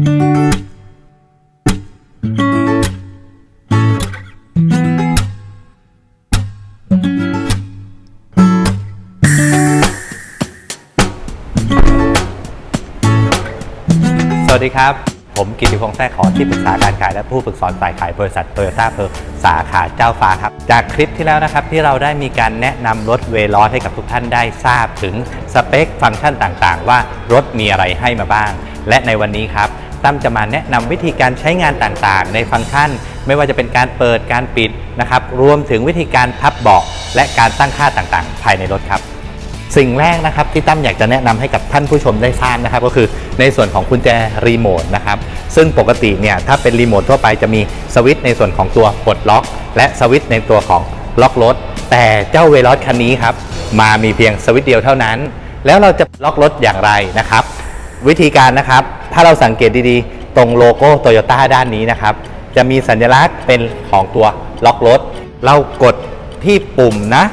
สวัสดีครับ ผมกิติพงษ์แท้ขอที่ปรึกษาการขายและผู้ฝึกสอนฝ่ายขายบริษัทโตโยต้าเพอร์สาขาเจ้าฟ้าครับ จากคลิปที่แล้วนะครับที่เราได้มีการแนะนำรถเวลอสให้กับทุกท่านได้ทราบถึงสเปคฟังก์ชันต่างๆ ว่ารถมีอะไรให้มาบ้าง และในวันนี้ครับ ตั้มจะมาแนะนำวิธีการใช้งานต่างๆ ในฟังก์ชัน ไม่ว่าจะเป็นการเปิดการปิดนะครับรวมถึงวิธีการพับเบาะและการตั้งค่าต่างๆ ภายในรถครับสิ่งแรกนะครับที่ตั้มอยากจะแนะนำให้กับท่านผู้ชมได้ทราบนะครับ ก็คือในส่วนของกุญแจรีโมทนะครับซึ่งปกติเนี่ยถ้าเป็นรีโมททั่วไปจะมีสวิตช์ในส่วนของตัวปลดล็อก และสวิตช์ในตัวของล็อกรถ แต่เจ้าเวลอสคันนี้ครับมามีเพียงสวิตช์เดียวเท่านั้น แล้วเราจะล็อกรถอย่างไรนะครับ วิธีการนะครับ ถ้าเราสังเกตดีๆ ตรงโลโก้โตโยต้าด้านนี้นะครับ จะมีสัญลักษณ์เป็นของตัวล็อกรถ เรากดที่ปุ่มนะ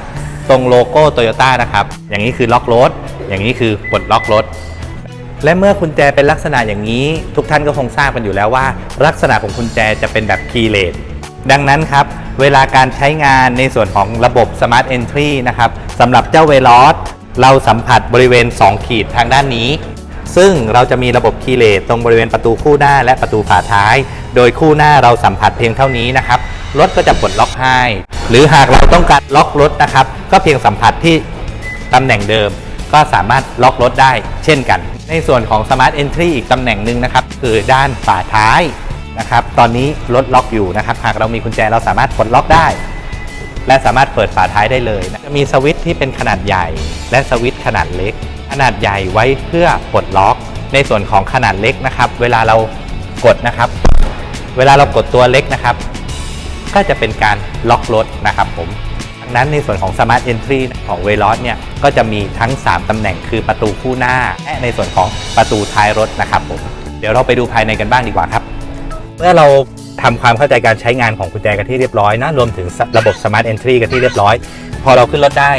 ตรงโลโก้โตโยต้านะครับ อย่างนี้คือล็อกรถ อย่างนี้คือปลดล็อกรถ และเมื่อกุญแจเป็นลักษณะอย่างนี้ ทุกท่านก็คงทราบกันอยู่แล้วว่า ลักษณะของกุญแจจะเป็นแบบคีย์เลสดังนั้นครับ เวลาการใช้งานในส่วนของระบบ Smart Entry นะครับสำหรับเจ้าเวลอสเราสัมผัสบริเวณ 2 ขีดทางด้านนี้ ซึ่งเราจะมีระบบคีย์เลสตรงบริเวณประตูคู่หน้าและประตูฝาท้าย โดยคู่หน้าเราสัมผัสเพียงเท่านี้นะครับ รถก็จะปลดล็อกให้ หรือหากเราต้องการล็อกรถนะครับ ก็เพียงสัมผัสที่ตำแหน่งเดิม ก็สามารถล็อกรถได้ เช่นกัน ในส่วนของ Smart Entry อีกตำแหน่งหนึ่งนะครับ คือด้านฝาท้ายนะครับ ตอนนี้รถล็อกอยู่นะครับ หากเรามีกุญแจเราสามารถปลดล็อกได้ และสามารถเปิดฝาท้ายได้เลยนะจะมีสวิตช์ที่เป็นขนาดใหญ่ และสวิตช์ขนาดเล็ก ขนาดใหญ่ไว้เพื่อปลดล็อก ในส่วนของขนาดเล็กนะครับ เวลาเรากดนะครับ เวลาเรากดตัวเล็กนะครับ ก็จะเป็นการล็อกรถนะครับผมดังนั้นในส่วนของ Smart Entry ของ v e l o s เนี่ยก็จะมีทั้ง 3ตำแหน่งคือประตูคู่หน้าและในส่วนของประตูท้ายรถนะครับผมเดี๋ยวเราไปดูภายในกันบ้างดีกว่าครับ เมื่อเราทำความเข้าใจการใช้งานของกุญแจกันที่เรียบร้อยนะรวมถึงระบบ Smart Entry กันที่เรียบร้อย พอเราขึ้นรถได้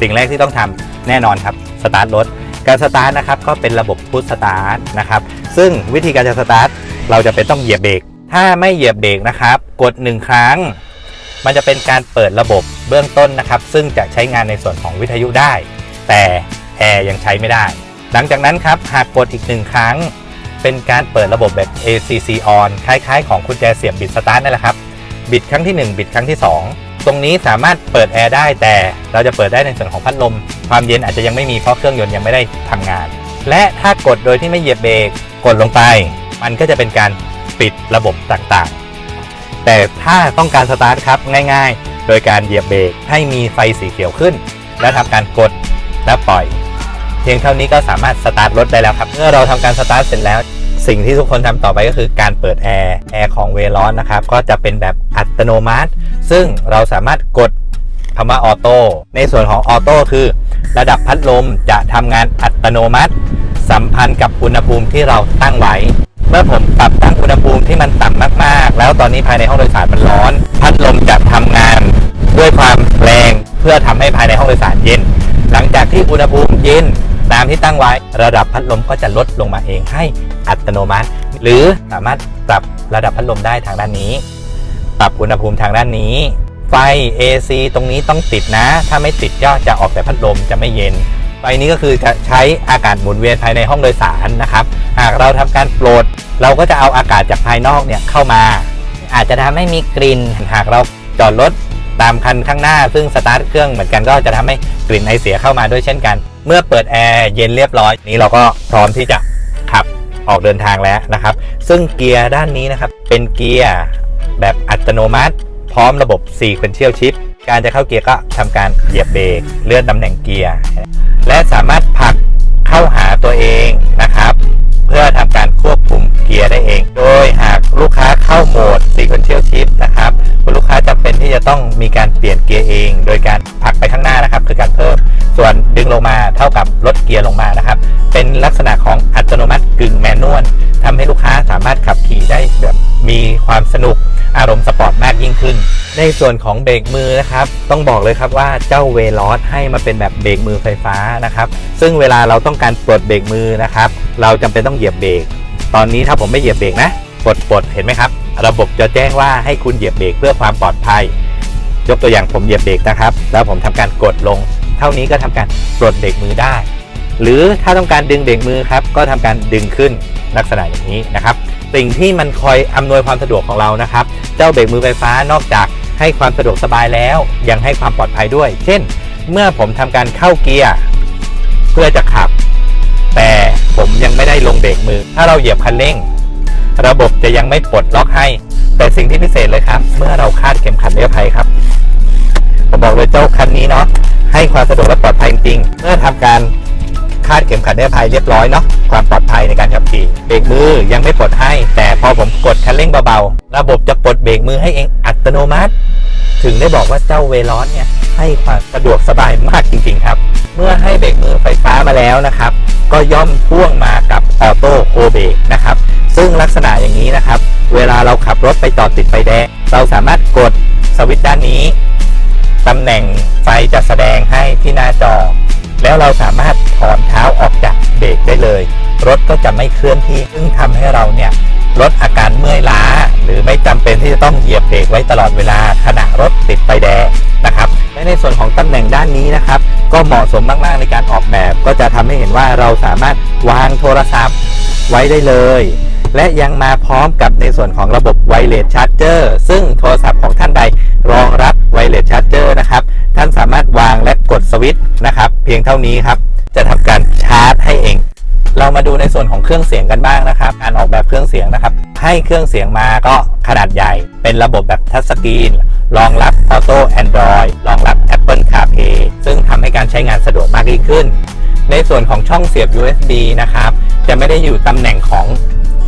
สิ่งแรกที่ต้องทำแน่นอนครับ สตาร์ทรถ การสตาร์ทนะครับก็เป็นระบบพุชสตาร์ทนะครับ ซึ่งวิธีการจะสตาร์ทเราจะเป็นต้องเหยียบเบรก ถ้าไม่เหยียบเบรกนะครับ กด 1 ครั้ง มันจะเป็นการเปิดระบบเบื้องต้นนะครับ ซึ่งจะใช้งานในส่วนของวิทยุได้ แต่แอร์ยังใช้ไม่ได้ หลังจากนั้นครับหากกดอีกหนึ่งครั้ง เป็นการเปิดระบบแบบ ACC on คล้ายๆ ของกุญแจเสียบบิดสตาร์ทนั่นแหละครับ บิดครั้งที่ 1 บิดครั้งที่ 2 ตรงนี้สามารถเปิดแอร์ได้แต่เราจะเปิดได้ในส่วนของพัดลม ความเย็นอาจจะยังไม่มีเพราะเครื่องยนต์ยังไม่ได้ทำงาน และถ้ากดโดยที่ไม่เหยียบเบรกกดลงไป มันก็จะเป็นการปิดระบบต่างๆ แต่ถ้าต้องการสตาร์ทครับง่าย ๆ โดยการเหยียบเบรกให้มีไฟสีเขียวขึ้น และทำการกดและปล่อย เพียงเท่านี้ก็สามารถสตาร์ทรถได้แล้วครับ เมื่อเราทำการสตาร์ทเสร็จแล้ว สิ่งที่ทุกคนทำต่อไปก็คือการเปิดแอร์แอร์ของเวลอนนะครับ ก็จะเป็นแบบอัตโนมัติ ซึ่งเราสามารถกดคำว่าออโต้ในส่วนของออโต้คือ ระดับพัดลมจะทำงานอัตโนมัติ สัมพันธ์กับอุณหภูมิที่เราตั้งไว้ เมื่อผมปรับตั้งอุณหภูมิที่มันต่ำมากๆ แล้วตอนนี้ภายในห้องโดยสารมันร้อน พัดลมจะทำงาน ด้วยความแรงเพื่อทำให้ภายในห้องโดยสารเย็น หลังจากที่อุณหภูมิเย็น ตามที่ตั้งไว้ ระดับพัดลมก็จะลดลงมาเองให้อัตโนมัติ หรือสามารถปรับระดับพัดลมได้ทางด้านนี้ ปรับอุณหภูมิทางด้านนี้ ไฟ AC ตรงนี้ต้องติดนะ ถ้าไม่ติดก็จะออกแต่พัดลมจะไม่เย็นไฟนี้ก็คือจะใช้อากาศหมุนเวียนภายในห้องโดยสารนะครับ หากเราทำการโปรด เราก็จะเอาอากาศจากภายนอกเนี่ยเข้ามา อาจจะทำให้มีกลิ่น หากเราจอดรถตามคันข้างหน้า ซึ่งสตาร์ทเครื่องเหมือนกันก็จะทำให้กลิ่นไอเสียเข้ามาด้วยเช่นกัน เมื่อเปิดแอร์เย็นเรียบร้อยนี้เราก็พร้อมที่จะขับออกเดินทางแล้วนะครับ ซึ่งเกียร์ด้านนี้นะครับ เป็นเกียร์แบบอัตโนมัติ พร้อมระบบ Sequential Shift การจะเข้าเกียร์ก็ทำการเหยียบเบรกเลื่อนตำแหน่งเกียร์และสามารถผลักเข้าหาตัวเองนะครับ เพื่อทำการควบคุมเกียร์ได้เอง โดยหากลูกค้าเข้าโหมด Sequential Shift นะครับคุณลูกค้าจำเป็นที่จะต้องมีการเปลี่ยนเกียร์เอง โดยการผลักไปข้างหน้านะครับ คือการเพิ่มส่วนดึงลงมา เท่ากับลดเกียร์ลงมานะครับ เป็นลักษณะของอัตโนมัติกึ่งแมนนวลทำให้ลูกค้าสามารถขับขี่ได้แบบมีความสนุกอารมณ์สปอร์ตมากยิ่งขึ้น ในส่วนของเบรกมือนะครับ ต้องบอกเลยครับว่าเจ้าเวลอสให้มาเป็นแบบเบรกมือไฟฟ้านะครับ ซึ่งเวลาเราต้องการปลดเบรกมือนะครับ เราจำเป็นต้องเหยียบเบรก ตอนนี้ถ้าผมไม่เหยียบเบรกนะกดปลดเห็นไหมครับ ระบบจะแจ้งว่าให้คุณเหยียบเบรกเพื่อความปลอดภัย ยกตัวอย่างผมเหยียบเบรกนะครับ แล้วผมทำการกดลง เท่านี้ก็ทำการปลดเบรกมือได้ หรือถ้าต้องการดึงเบรกมือครับก็ทำการดึงขึ้นลักษณะอย่างนี้นะครับ สิ่งที่มันคอยอำนวยความสะดวกของเรานะครับ เจ้าเบรกมือไฟฟ้านอกจากให้ความสะดวกสบายแล้ว ยังให้ความปลอดภัยด้วย เช่น เมื่อผมทำการเข้าเกียร์เพื่อจะขับ แต่ผมยังไม่ได้ลงเบรกมือ ถ้าเราเหยียบคันเร่ง ระบบจะยังไม่ปลดล็อกให้ แต่สิ่งที่พิเศษเลยครับ เมื่อเราคาดเข็มขัดนิรภัยครับผมบอกเลยเจ้าคันนี้เนาะ ให้ความสะดวกและปลอดภัยจริงเมื่อทำการคาดเข็มขัดนิรภัยเรียบร้อยเนาะความปลอดภัยในการขับขี่เบรกมือยังไม่ปลดให้ แต่พอผมกดคันเร่งเบาๆ ระบบจะปลดเบรกมือให้เองอัตโนมัติ ถึงได้บอกว่าเจ้าเวลอนเนี่ยให้ความสะดวกสบายมากจริง ๆ ครับ เมื่อให้เบรกมือไฟฟ้ามาแล้วนะครับ ก็ย่อมพ่วงมากับออโต้โคเบรกนะครับ ซึ่งลักษณะอย่างนี้นะครับ เวลาเราขับรถไปจอดติดไฟแดง เราสามารถกดสวิตช์ด้านนี้ ตำแหน่งไฟจะแสดงให้ที่หน้าจอ แล้วเราสามารถถอนเท้าออกจากเบรกได้เลย รถก็จะไม่เคลื่อนที่ซึ่งทำให้เราเนี่ยลดอาการเมื่อยล้า หรือไม่จำเป็นที่จะต้องเหยียบเบรกไว้ตลอดเวลาขณะรถติดไฟแดงนะครับและในส่วนของตำแหน่งด้านนี้นะครับ ก็เหมาะสมมากๆในการออกแบบ ก็จะทำให้เห็นว่าเราสามารถวางโทรศัพท์ไว้ได้เลย และยังมาพร้อมกับในส่วนของระบบไวเลสชาร์จเจอร์ซึ่งโทรศัพท์ของท่านใดรองรับไวเลสชาร์จเจอร์นะครับ ท่านสามารถวางและกดสวิตช์นะครับ เพียงเท่านี้ครับ จะทำการชาร์จให้เอง เรามาดูในส่วนของเครื่องเสียงกันบ้างนะครับการออกแบบเครื่องเสียงนะครับ ให้เครื่องเสียงมาก็ขนาดใหญ่ เป็นระบบแบบทัชสกรีนรองรับ Auto Android รองรับ Apple CarPlay ซึ่งทำให้การใช้งานสะดวกมากยิ่งขึ้น ในส่วนของช่องเสียบ USB นะครับ จะไม่ได้อยู่ตำแหน่งของ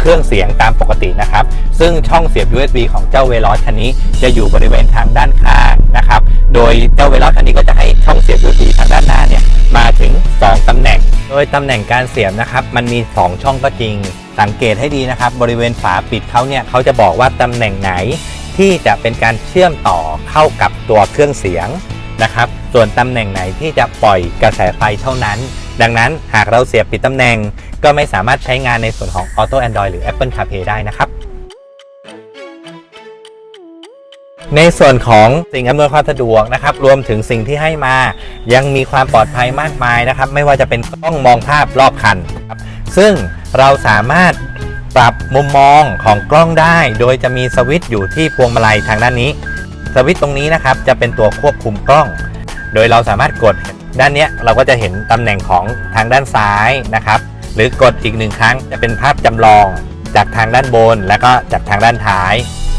เครื่องเสียงตามปกตินะครับ ซึ่งช่องเสียบ USB ของเจ้าเวลอสคันนี้จะอยู่บริเวณทางด้านข้างนะครับ โดยเจ้าเวลอสคันนี้ก็จะให้ช่องเสียบ USB ทางด้านหน้าเนี่ยมาถึง 2 ตำแหน่ง โดยตำแหน่งการเสียบนะครับ มันมี 2 ช่องก็จริง สังเกตให้ดีนะครับ บริเวณฝาปิดเขาเนี่ยเขาจะบอกว่าตำแหน่งไหน ที่จะเป็นการเชื่อมต่อเข้ากับตัวเครื่องเสียงนะครับ ส่วนตำแหน่งไหนที่จะปล่อยกระแสไฟเท่านั้น ดังนั้นหากเราเสียบผิดตำแหน่ง ก็ไม่สามารถใช้งานในส่วนของ Auto Android หรือ Apple CarPlay ได้นะครับ ในส่วนของสิ่งอำนวยความสะดวกนะครับ รวมถึงสิ่งที่ให้มา ยังมีความปลอดภัยมากมายนะครับ ไม่ว่าจะเป็นกล้องมองภาพรอบคันครับซึ่งเราสามารถปรับมุมมองของกล้องได้ โดยจะมีสวิตช์อยู่ที่พวงมาลัยทางด้านนี้ สวิตช์ตรงนี้นะครับจะเป็นตัวควบคุมกล้อง โดยเราสามารถกด ด้านนี้เราก็จะเห็นตำแหน่งของทางด้านซ้ายนะครับ หรือกดอีกหนึ่งครั้งจะเป็นภาพจำลองจากทางด้านบน แล้วก็จากทางด้านท้าย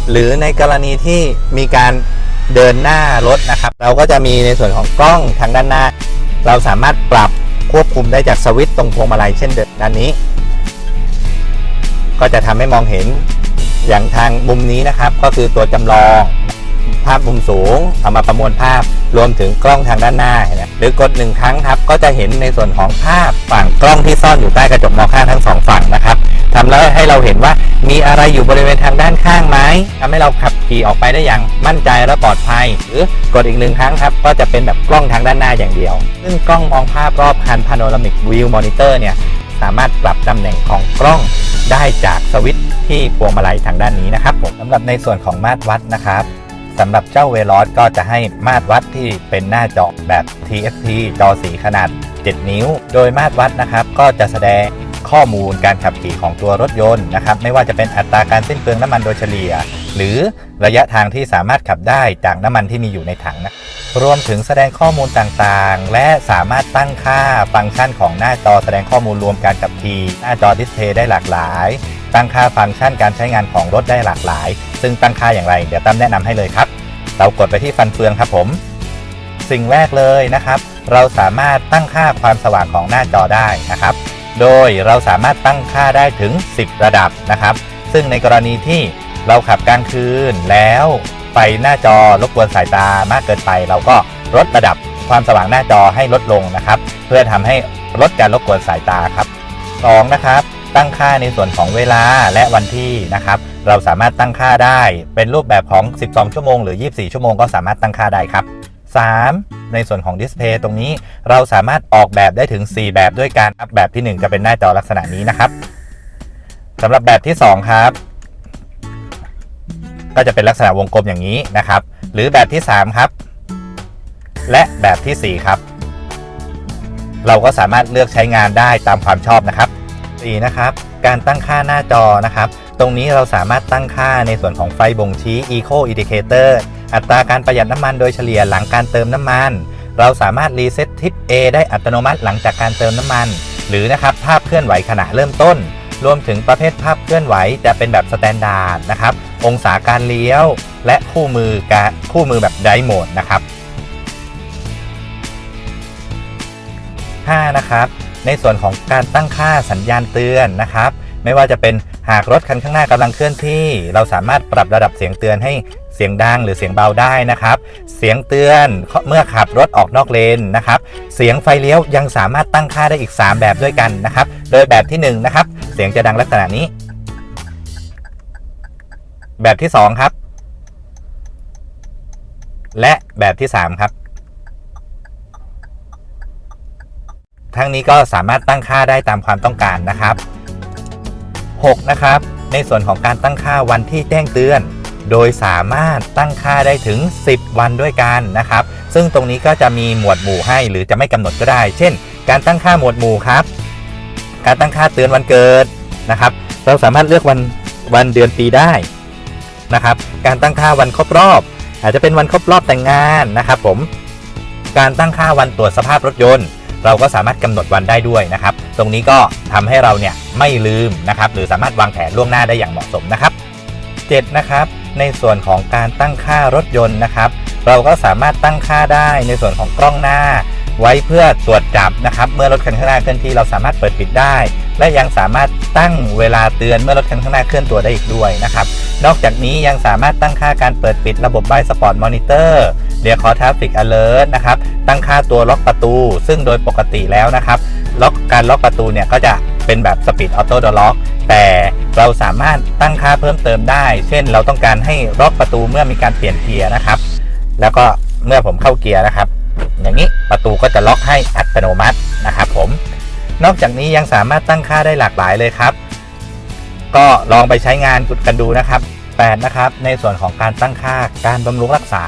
หรือในกรณีที่มีการเดินหน้ารถนะครับ เราก็จะมีในส่วนของกล้องทางด้านหน้า เราสามารถปรับควบคุมได้จากสวิตช์ตรงพวงมาลัยเช่นเดิมด้านนี้ ก็จะทำให้มองเห็นอย่างทางมุมนี้นะครับ ก็คือตัวจำลอง ภาพมุมสูงเอามาประมวลภาพ รวมถึงกล้องทางด้านหน้าเห็นไหมหรือกดหนึ่งครั้งครับ ก็จะเห็นในส่วนของภาพฝั่งกล้องที่ซ่อนอยู่ใต้กระจกมองข้างทั้งสองฝั่งนะครับทำแล้วให้เราเห็นว่ามีอะไรอยู่บริเวณทางด้านข้างไหมทำให้เราขับขี่ออกไปได้อย่างมั่นใจและปลอดภัย หรือกดอีกหนึ่งครั้งครับ ก็จะเป็นแบบกล้องทางด้านหน้าอย่างเดียว ซึ่งกล้องมองภาพรอบคัน Panoramic View Monitor เนี่ยสามารถปรับตำแหน่งของกล้องได้จากสวิตช์ที่พวงมาลัยทางด้านนี้นะครับผมสำหรับในส่วนของมาตรวัดนะครับ สำหรับเจ้าเวลอสก็จะให้มาตรวัดที่เป็นหน้าจอแบบ TFT จอสีขนาด 7 นิ้ว โดยมาตรวัดนะครับก็จะแสดงข้อมูลการขับขี่ของตัวรถยนต์นะครับไม่ว่าจะเป็นอัตราการสิ้นเปลืองน้ำมันโดยเฉลี่ย หรือระยะทางที่สามารถขับได้จากน้ำมันที่มีอยู่ในถังนะรวมถึงแสดงข้อมูลต่างๆ และสามารถตั้งค่าฟังก์ชันของหน้าจอแสดงข้อมูลรวมการขับขี่หน้าจอดิสเพย์ได้หลากหลาย ตั้งค่าฟังก์ชันการใช้งานของรถได้หลากหลาย ซึ่งตั้งค่าอย่างไร เดี๋ยวตั้มแนะนำให้เลยครับ เรากดไปที่ฟันเฟืองครับผม สิ่งแรกเลยนะครับ เราสามารถตั้งค่าความสว่างของหน้าจอได้นะครับ โดยเราสามารถตั้งค่าได้ถึง 10 ระดับนะครับ ซึ่งในกรณีที่เราขับกลางคืนแล้วไฟหน้าจอรบกวนสายตามากเกินไป เราก็ลดระดับความสว่างหน้าจอให้ลดลงนะครับ เพื่อทำให้ลดการรบกวนสายตาครับ2นะครับ ตั้งค่าในส่วนของเวลาและวันที่นะครับ เราสามารถตั้งค่าได้เป็นรูปแบบของ 12 ชั่วโมงหรือ 24 ชั่วโมงก็สามารถตั้งค่าได้ครับ 3. ในส่วนของดิสเพย์ตรงนี้เราสามารถออกแบบได้ถึง 4 แบบด้วยกันครับแบบที่ 1 จะเป็นหน้าจอลักษณะนี้นะครับสำหรับแบบที่สองครับ ก็จะเป็นลักษณะวงกลมอย่างนี้นะครับ หรือแบบที่สามครับ และแบบที่สี่ครับ เราก็สามารถเลือกใช้งานได้ตามความชอบนะครับ 4 นะครับ การตั้งค่าหน้าจอนะครับ ตรงนี้เราสามารถตั้งค่าในส่วนของไฟบ่งชี้ Eco Indicator อัตราการประหยัดน้ำมันโดยเฉลี่ยหลังการเติมน้ำมัน เราสามารถรีเซ็ตทิป A ได้อัตโนมัติหลังจากการเติมน้ำมัน หรือนะครับภาพเคลื่อนไหวขณะเริ่มต้น รวมถึงประเภทภาพเคลื่อนไหวจะเป็นแบบสแตนดาร์ดนะครับองศาการเลี้ยว และคู่มือการคู่มือแบบไดโหมดนะครับ5นะครับ ในส่วนของการตั้งค่าสัญญาณเตือนนะครับ ไม่ว่าจะเป็นหากรถคันข้างหน้ากำลังเคลื่อนที่ เราสามารถปรับระดับเสียงเตือนให้เสียงดังหรือเสียงเบาได้นะครับ เสียงเตือนเมื่อขับรถออกนอกเลนนะครับ เสียงไฟเลี้ยวยังสามารถตั้งค่าได้อีก 3 แบบด้วยกันนะครับ โดยแบบที่1นะครับ เสียงจะดังลักษณะนี้ แบบที่ 2 ครับ และแบบที่ 3 ครับ ทั้งนี้ก็สามารถตั้งค่าได้ตามความต้องการนะครับ 6 นะครับ ในส่วนของการตั้งค่าวันที่แจ้งเตือน โดยสามารถตั้งค่าได้ถึง 10 วันด้วยกันนะครับ ซึ่งตรงนี้ก็จะมีหมวดหมู่ให้ หรือจะไม่กำหนดก็ได้ เช่น การตั้งค่าหมวดหมู่ครับ การตั้งค่าเตือนวันเกิดนะครับ เราสามารถเลือกวันวันเดือนปีได้นะครับ การตั้งค่าวันครบรอบ อาจจะเป็นวันครบรอบแต่งงานนะครับ ผม การตั้งค่าวันตรวจสภาพรถยนต์ เราก็สามารถกำหนดวันได้ด้วยนะครับ ตรงนี้ก็ทำให้เราเนี่ยไม่ลืมนะครับ หรือสามารถวางแผนล่วงหน้าได้อย่างเหมาะสมนะครับ 7 นะครับในส่วนของการตั้งค่ารถยนต์นะครับ เราก็สามารถตั้งค่าได้ในส่วนของกล้องหน้า ไว้เพื่อตรวจจับนะครับ เมื่อรถคันข้างหน้าเคลื่อนที่เราสามารถเปิดปิดได้ และยังสามารถตั้งเวลาเตือนเมื่อรถคันข้างหน้าเคลื่อนตัวได้อีกด้วยนะครับ นอกจากนี้ยังสามารถตั้งค่าการเปิดปิดระบบ b บ Sport Monitor เรียก Call Traffic Alert นะครับ ตั้งค่าตัวล็อกประตู ซึ่งโดยปกติแล้วนะครับ ล็อกการล็อกประตูเนี่ยก็จะเป็นแบบ Speed Auto Door Lock แต่เราสามารถตั้งค่าเพิ่มเติมได้ เช่น เราต้องการให้ล็อกประตูเมื่อมีการเปลี่ยนเกียร์นะครับ แล้วก็เมื่อผมเข้าเกียร์นะครับ อย่างนี้ประตูก็จะล็อกให้อัตโนมัตินะครับผม นอกจากนี้ยังสามารถตั้งค่าได้หลากหลายเลยครับ ก็ลองไปใช้งานกันดูนะครับ8นะครับ ในส่วนของการตั้งค่าการบำรุงรักษา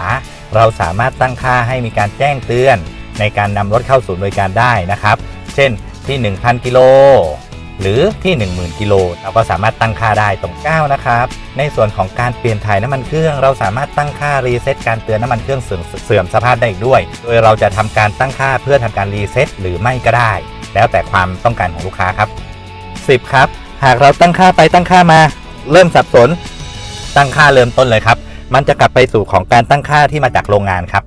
เราสามารถตั้งค่าให้มีการแจ้งเตือน ในการนำรถเข้าศูนย์บริการได้นะครับ เช่นที่ 1,000 กิโล หรือที่ 10,000 กิโลเราก็สามารถตั้งค่าได้ตรง 9 นะครับ ในส่วนของการเปลี่ยนถ่ายน้ำมันเครื่อง เราสามารถตั้งค่ารีเซ็ตการเตือนน้ำมันเครื่องเสื่อมเสื่อมสภาพได้อีกด้วย โดยเราจะทำการตั้งค่าเพื่อทำการรีเซ็ตหรือไม่ก็ได้ แล้วแต่ความต้องการของลูกค้าครับ 10 ครับ หากเราตั้งค่าไปตั้งค่ามา เริ่มสับสน ตั้งค่าเริ่มต้นเลยครับ มันจะกลับไปสู่ของการตั้งค่าที่มาจากโรงงานครับ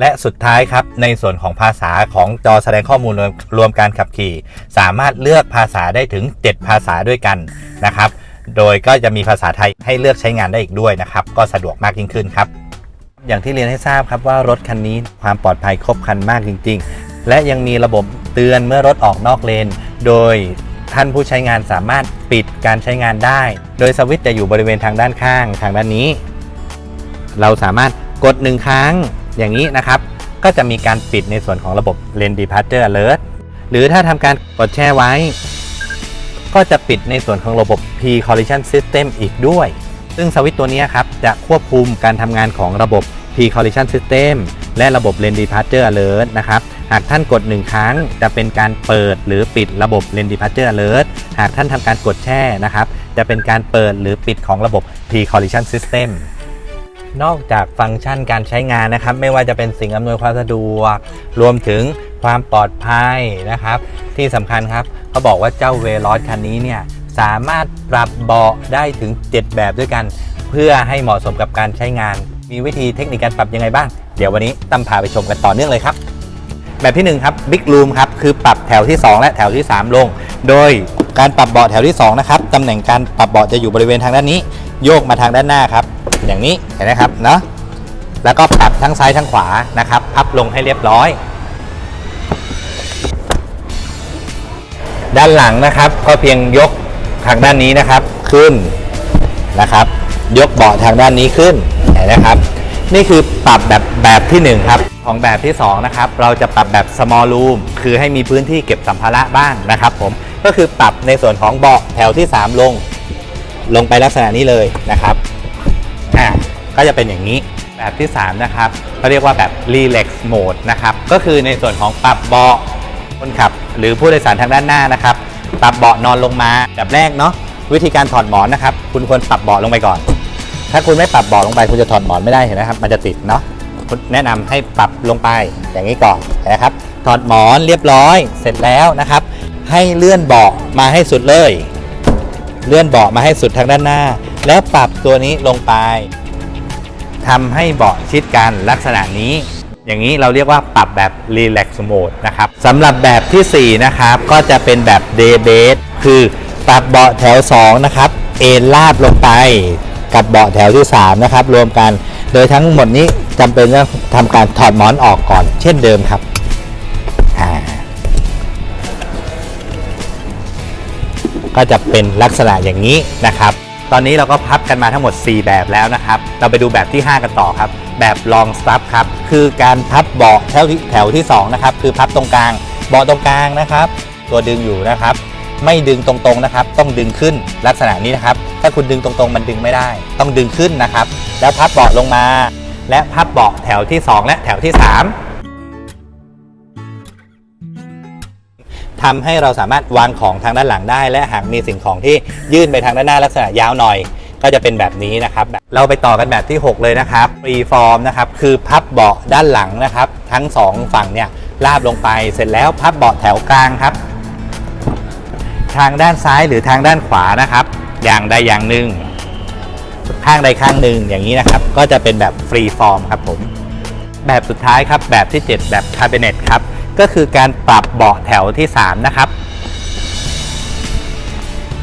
และสุดท้ายครับ ในส่วนของภาษาของจอแสดงข้อมูลรวมรวมการขับขี่ สามารถเลือกภาษาได้ถึง 7 ภาษาด้วยกันนะครับ โดยก็จะมีภาษาไทยให้เลือกใช้งานได้อีกด้วยนะครับ ก็สะดวกมากยิ่งขึ้นครับ อย่างที่เรียนให้ทราบครับว่ารถคันนี้ความปลอดภัยครบครันมากจริง ๆ และยังมีระบบเตือนเมื่อรถออกนอกเลน โดยท่านผู้ใช้งานสามารถปิดการใช้งานได้ โดยสวิตช์จะอยู่บริเวณทางด้านข้างทางด้านนี้ เราสามารถกดหนึ่งครั้ง อย่างนี้นะครับ ก็จะมีการปิดในส่วนของระบบ Lane Departure Alert หรือถ้าทำการกดแช่ไว้ ก็จะปิดในส่วนของระบบ P Collision System อีกด้วย ซึ่งสวิตช์ตัวนี้ครับจะควบคุมการทำงานของระบบ P Collision System และระบบ Lane Departure Alert นะครับหากท่านกด 1 ครั้งจะเป็นการเปิดหรือปิดระบบ Lane Departure Alert หากท่านทำการกดแช่นะครับ จะเป็นการเปิดหรือปิดของระบบ P Collision System นอกจากฟังก์ชันการใช้งานนะครับ ไม่ว่าจะเป็นสิ่งอำนวยความสะดวก รวมถึงความปลอดภัยนะครับ ที่สำคัญครับเขาบอกว่าเจ้าเวลอสคันนี้เนี่ยสามารถปรับเบาะได้ถึง 7 แบบด้วยกัน เพื่อให้เหมาะสมกับการใช้งาน มีวิธีเทคนิคการปรับยังไงบ้าง เดี๋ยววันนี้ตั้มพาไปชมกันต่อเนื่องเลยครับ แบบที่ 1 ครับ Big Room ครับคือปรับแถวที่ 2 และแถวที่ 3 ลง โดยการปรับเบาะแถวที่2นะครับตำแหน่งการปรับเบาะจะอยู่บริเวณทางด้านนี้ โยกมาทางด้านหน้าครับ อย่างนี้เห็นไหมครับเนาะแล้วก็ปรับทั้งซ้ายทั้งขวานะครับ พับลงให้เรียบร้อย ด้านหลังนะครับ ก็เพียงยกทางด้านนี้นะครับขึ้นนะครับ ยกเบาะทางด้านนี้ขึ้นเห็นไหมครับ นี่คือปรับแบบแบบที่ 1 ครับ ของแบบที่ 2 นะครับ เราจะปรับแบบ small room คือให้มีพื้นที่เก็บสัมภาระบ้างนะครับ ผมก็คือปรับในส่วนของเบาะแถวที่ 3 ลง ลงไปลักษณะนี้เลยนะครับ อ่าก็จะเป็นอย่างนี้แบบที่ 3 นะครับเขาเรียกว่าแบบ relax mode นะครับ ก็คือในส่วนของปรับเบาะคนขับ หรือผู้โดยสารทางด้านหน้านะครับ ปรับเบาะนอนลงมาแบบแรกเนาะวิธีการถอดหมอนนะครับ คุณควรปรับเบาะลงไปก่อน ถ้าคุณไม่ปรับเบาะลงไปคุณจะถอดหมอนไม่ได้เห็นไหมครับ มันจะติดเนาะคุณแนะนำให้ปรับลงไปอย่างนี้ก่อนนะครับ ถอดหมอนเรียบร้อยเสร็จแล้วนะครับ ให้เลื่อนเบาะมาให้สุดเลย เลื่อนเบาะมาให้สุดทางด้านหน้า แล้วปรับตัวนี้ลงไปทำให้เบาะชิดกันลักษณะนี้ อย่างนี้เราเรียกว่าปรับแบบ relax mode นะครับสำหรับแบบทีสี่ 4 นะครับ ก็จะเป็นแบบ day base คือปรับเบาะแถว 2 นะครับ เอนลาบลงไปกับเบาะแถวที่ 3 นะครับ รวมกัน โดยทั้งหมดนี้จำเป็นต้องทำการถอดหมอนออกก่อน เช่นเดิมครับก็จะเป็นลักษณะอย่างนี้นะครับ ตอนนี้เราก็พับกันมาทั้งหมด 4 แบบแล้วนะครับ เราไปดูแบบที่ 5 กันต่อครับ แบบ long stop ครับ คือการพับเบาะแถวที่แถวที่2นะครับ คือพับตรงกลาง เบาะตรงกลางนะครับ ตัวดึงอยู่นะครับ ไม่ดึงตรงๆนะครับ ต้องดึงขึ้นลักษณะนี้นะครับ ถ้าคุณดึงตรงๆมันดึงไม่ได้ ต้องดึงขึ้นนะครับ แล้วพับเบาะลงมา และพับเบาะแถวที่ 2 และแถวที่ 3 ทำให้เราสามารถวางของทางด้านหลังได้ และหากมีสิ่งของที่ยื่นไปทางด้านหน้าลักษณะยาวหน่อย ก็จะเป็นแบบนี้นะครับ เราไปต่อกันแบบที่ 6 เลยนะครับฟรีฟอร์มนะครับคือพับเบาะด้านหลังนะครับ ทั้ง 2 ฝั่งเนี่ยลาบลงไปเสร็จแล้วพับเบาะแถวกลางครับ ทางด้านซ้ายหรือทางด้านขวานะครับ อย่างใดอย่างหนึ่ง ข้างใดข้างหนึ่งอย่างนี้นะครับ ก็จะเป็นแบบฟรีฟอร์มครับผมแบบสุดท้ายครับแบบที่ 7 แบบคาเบเนตครับ ก็คือการปรับเบาะแถวที่ 3 นะครับ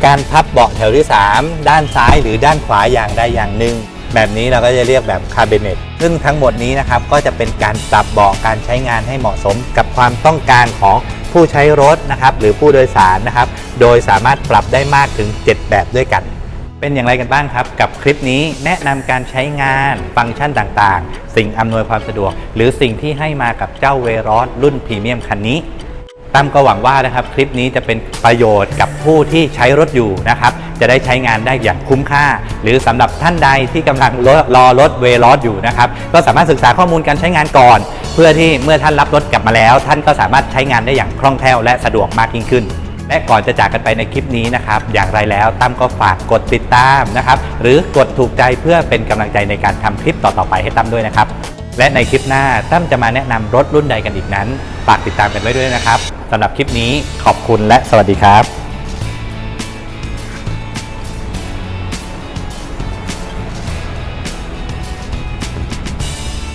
การพับเบาะแถวที่ 3 ด้านซ้ายหรือด้านขวาอย่างใดอย่างหนึ่ง แบบนี้เราก็จะเรียกแบบคาเบเนตซึ่งทั้งหมดนี้นะครับก็จะเป็นการปรับเบาะการใช้งานให้เหมาะสมกับความต้องการของผู้ใช้รถนะครับหรือผู้โดยสารนะครับ โดยสามารถปรับได้มากถึง 7 แบบด้วยกัน เป็นอย่างไรกันบ้างครับ กับคลิปนี้แนะนำการใช้งานฟังก์ชันต่างๆ สิ่งอำนวยความสะดวก หรือสิ่งที่ให้มากับเจ้าเวรอสรุ่นพรีเมียมคันนี้ตั้มก็หวังว่านะครับคลิปนี้จะเป็นประโยชน์กับผู้ที่ใช้รถอยู่นะครับจะได้ใช้งานได้อย่างคุ้มค่า หรือสำหรับท่านใดที่กำลังรอรอรถเวรอสอยู่นะครับก็สามารถศึกษาข้อมูลการใช้งานก่อน เพื่อที่เมื่อท่านรับรถกลับมาแล้ว ท่านก็สามารถใช้งานได้อย่างคล่องแคล่วและสะดวกมากยิ่งขึ้น และก่อนจะจากกันไปในคลิปนี้นะครับ อย่างไรแล้วตั้มก็ฝากกดติดตามนะครับ หรือกดถูกใจเพื่อเป็นกำลังใจในการทำคลิปต่อๆไปให้ตั้มด้วยนะครับ และในคลิปหน้าตั้มจะมาแนะนำรถรุ่นใดกันอีกนั้น ฝากติดตามกันไว้ด้วยนะครับสำหรับคลิปนี้ขอบคุณและสวัสดีครับ